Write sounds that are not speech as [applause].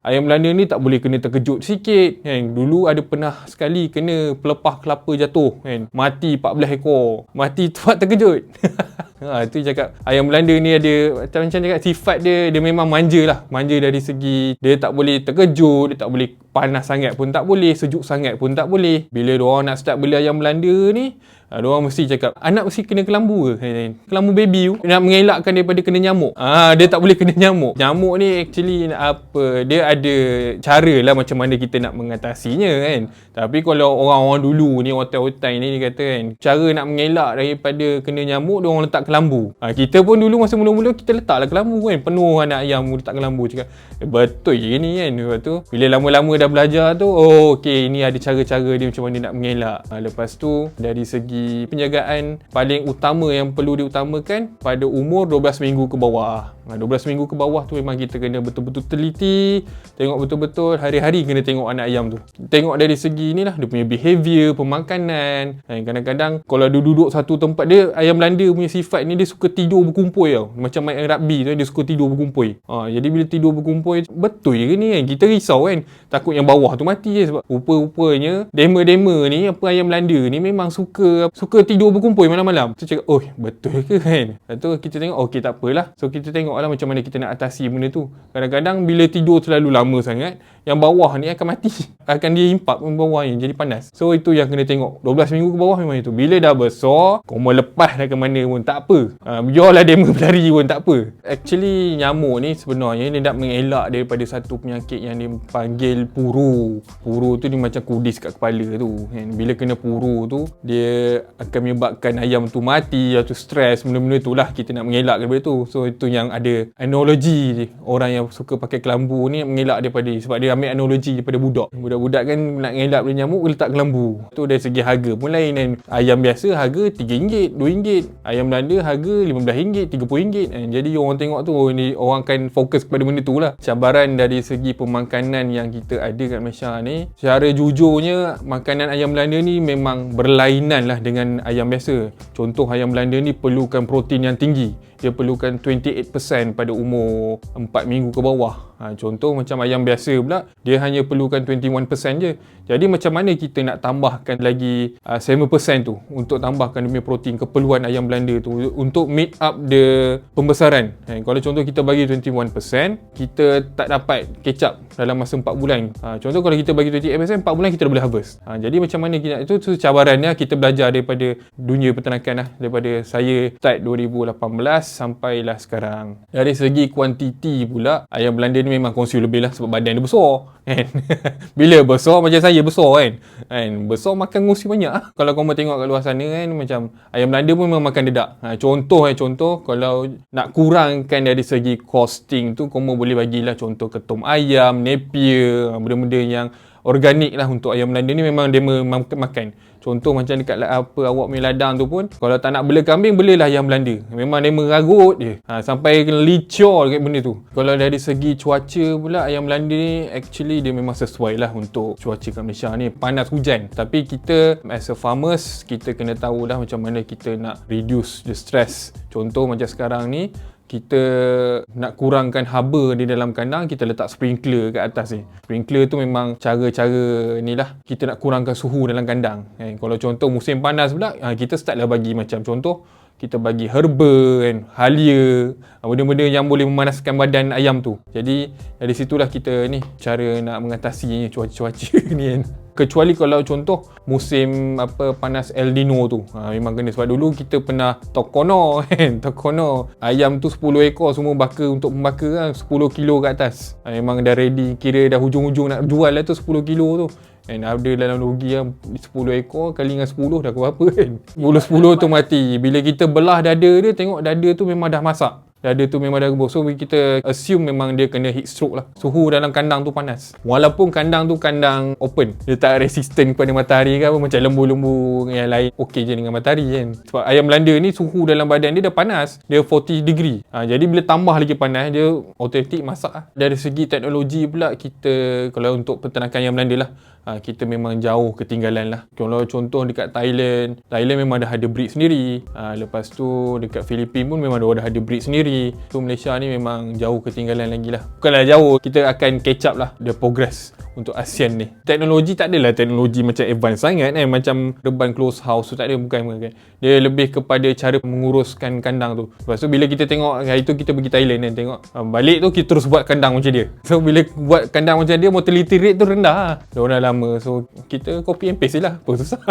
Ayam Belanda ni tak boleh kena terkejut sikit kan. Dulu ada pernah sekali kena pelepah kelapa jatuh kan. Mati 14 ekor. Mati tempat terkejut. [laughs] ha, tu cakap ayam Belanda ni ada macam macam cakap sifat dia dia memang manja lah. Manja dari segi dia tak boleh terkejut, dia tak boleh panas sangat pun tak boleh, sejuk sangat pun tak boleh. Bila dia orang nak start beli ayam Belanda ni, Ha, orang mesti cakap, anak mesti kena kelambu ke? Kelambu baby tu, nak mengelakkan daripada kena nyamuk. Ah, dia tak boleh kena nyamuk. Nyamuk ni actually apa, dia ada cara lah macam mana kita nak mengatasinya kan. Tapi kalau orang-orang dulu ni, otai-otai ni dia kata kan, cara nak mengelak daripada kena nyamuk, dia orang letak kelambu. Ha, kita pun dulu masa mula-mula, kita letaklah kelambu kan. Penuh anak ayam letak kelambu. Cakap, eh, betul je ni kan. Lepas tu, bila lama-lama dah belajar tu, oh okay, ni ada cara-cara dia macam mana nak mengelak. Ha, lepas tu, dari segi penjagaan paling utama yang perlu diutamakan pada umur 12 minggu ke bawah. 12 minggu ke bawah tu memang kita kena betul-betul teliti, tengok betul-betul hari-hari kena tengok anak ayam tu. Tengok dari segi ni lah, dia punya behavior, pemakanan. Kadang-kadang kalau dia duduk satu tempat, dia ayam Belanda punya sifat ni dia suka tidur berkumpul tau. Macam main rugby tu, dia suka tidur berkumpul. Ha, jadi bila tidur berkumpul, betul je ni kan? Kita risau kan? Takut yang bawah tu mati je sebab rupa-rupanya dema-dema ni, apa ayam Belanda ni memang suka suka tidur berkumpul malam-malam. Tu cakap, oh betul ke kan? Lepas tu kita tengok, okey tak apalah. So kita tengok lah macam mana kita nak atasi benda tu. Kadang-kadang bila tidur terlalu lama sangat, yang bawah ni akan mati. [laughs] Akan dia impak yang bawah ni jadi panas. So itu yang kena tengok. 12 minggu ke bawah memang itu. Bila dah besar, kau mau lepas dah ke mana pun tak apa. Ha, biarlah dia [laughs] berlari pun tak apa. Actually nyamuk ni sebenarnya dia nak mengelak daripada satu penyakit yang dipanggil puru. Puru tu dia macam kudis kat kepala tu. Bila kena puru tu, dia akan menyebabkan ayam tu mati atau stres. Benda-benda tu lah kita nak mengelak daripada tu. So itu yang ada analogi orang yang suka pakai kelambu ni mengelak daripada sebab dia ambil analogi daripada budak. Budak-budak kan nak ngelak dari nyamuk letak kelambu. Tu dari segi harga pun lain kan. Ayam biasa harga RM3, RM2. Ayam Belanda harga RM15, RM30. Kan? Jadi orang tengok tu orang akan fokus kepada benda tu lah. Cabaran dari segi pemakanan yang kita ada kat Malaysia ni. Secara jujurnya makanan ayam Belanda ni memang berlainan lah dengan ayam biasa. Contoh ayam Belanda ni perlukan protein yang tinggi dia perlukan 28% pada umur 4 minggu ke bawah. Ha, contoh macam ayam biasa pula, dia hanya perlukan 21% je. Jadi macam mana kita nak tambahkan lagi uh, 7% tu untuk tambahkan demi protein keperluan ayam Belanda tu untuk meet up the pembesaran. Ha, kalau contoh kita bagi 21%, kita tak dapat kecap dalam masa 4 bulan. Ha, contoh kalau kita bagi 28%, 4 bulan kita boleh harvest. Ha, jadi macam mana kita itu tu cabarannya kita belajar daripada dunia peternakan lah daripada saya start 2018 sampailah sekarang. Dari segi kuantiti pula, ayam Belanda ni memang kongsi lebih lah sebab badan dia besar. Kan? [laughs] Bila besar macam saya besar kan. kan? Besar makan kongsi banyak. Kalau kamu tengok kat luar sana kan, macam ayam Belanda pun memang makan dedak. Ha, contoh eh, contoh kalau nak kurangkan dari segi costing tu, kamu boleh bagilah contoh ketum ayam, napier, benda-benda yang organik lah untuk ayam Belanda ni memang dia makan. Contoh macam dekat apa awak punya ladang tu pun kalau tak nak bela kambing belilah ayam Belanda. Memang dia meragut je. Ha, sampai licor dekat benda tu. Kalau dari segi cuaca pula ayam Belanda ni actually dia memang sesuai lah untuk cuaca kat Malaysia ni. Panas hujan. Tapi kita as a farmers kita kena tahu lah macam mana kita nak reduce the stress. Contoh macam sekarang ni kita nak kurangkan haba di dalam kandang, kita letak sprinkler kat atas ni. Sprinkler tu memang cara-cara ni lah. Kita nak kurangkan suhu dalam kandang. Eh, kalau contoh musim panas pula, ha, kita startlah bagi macam contoh, kita bagi herba kan, halia, ha, benda-benda yang boleh memanaskan badan ayam tu. Jadi dari situlah kita ni cara nak mengatasi cuaca-cuaca [laughs] ni kan kecuali kalau contoh musim apa panas El Nino tu. Ha, memang kena. Sebab dulu kita pernah tokono [laughs] kan? Tokono. Ayam tu 10 ekor semua baka untuk membaka kan 10 kilo ke atas. Ha, memang dah ready. Kira dah hujung-hujung nak jual lah tu 10 kilo tu. And ada dalam rugi yang 10 ekor kali dengan 10 dah berapa kan? 10-10 tu mati. Bila kita belah dada dia Tengok dada tu memang dah masak Dada tu memang dah rebus. So kita assume memang dia kena heat stroke lah. Suhu dalam kandang tu panas. Walaupun kandang tu kandang open. Dia tak resistant kepada matahari ke apa. Macam lembu-lembu yang lain. Okey je dengan matahari kan. Sebab ayam Belanda ni suhu dalam badan dia dah panas. Dia 40 degree. Ha, jadi bila tambah lagi panas dia otomatik masak lah. Dari segi teknologi pula kita kalau untuk peternakan ayam Belanda lah ha, kita memang jauh ketinggalan lah. Kalau contoh dekat Thailand, Thailand memang dah ada breed sendiri. Ha, lepas tu dekat Filipina pun memang dah ada breed sendiri negeri so Malaysia ni memang jauh ketinggalan lagi lah. Bukanlah jauh kita akan catch up lah the progress untuk ASEAN ni. Teknologi tak adalah teknologi macam advance sangat eh. Macam reban close house tu tak ada bukan kan dia lebih kepada cara menguruskan kandang tu. Lepas tu bila kita tengok hari tu kita pergi Thailand kan tengok uh, balik tu kita terus buat kandang macam dia. So bila buat kandang macam dia mortality rate tu rendah lah. Dah orang lama so kita copy and paste je lah. Apa susah [laughs]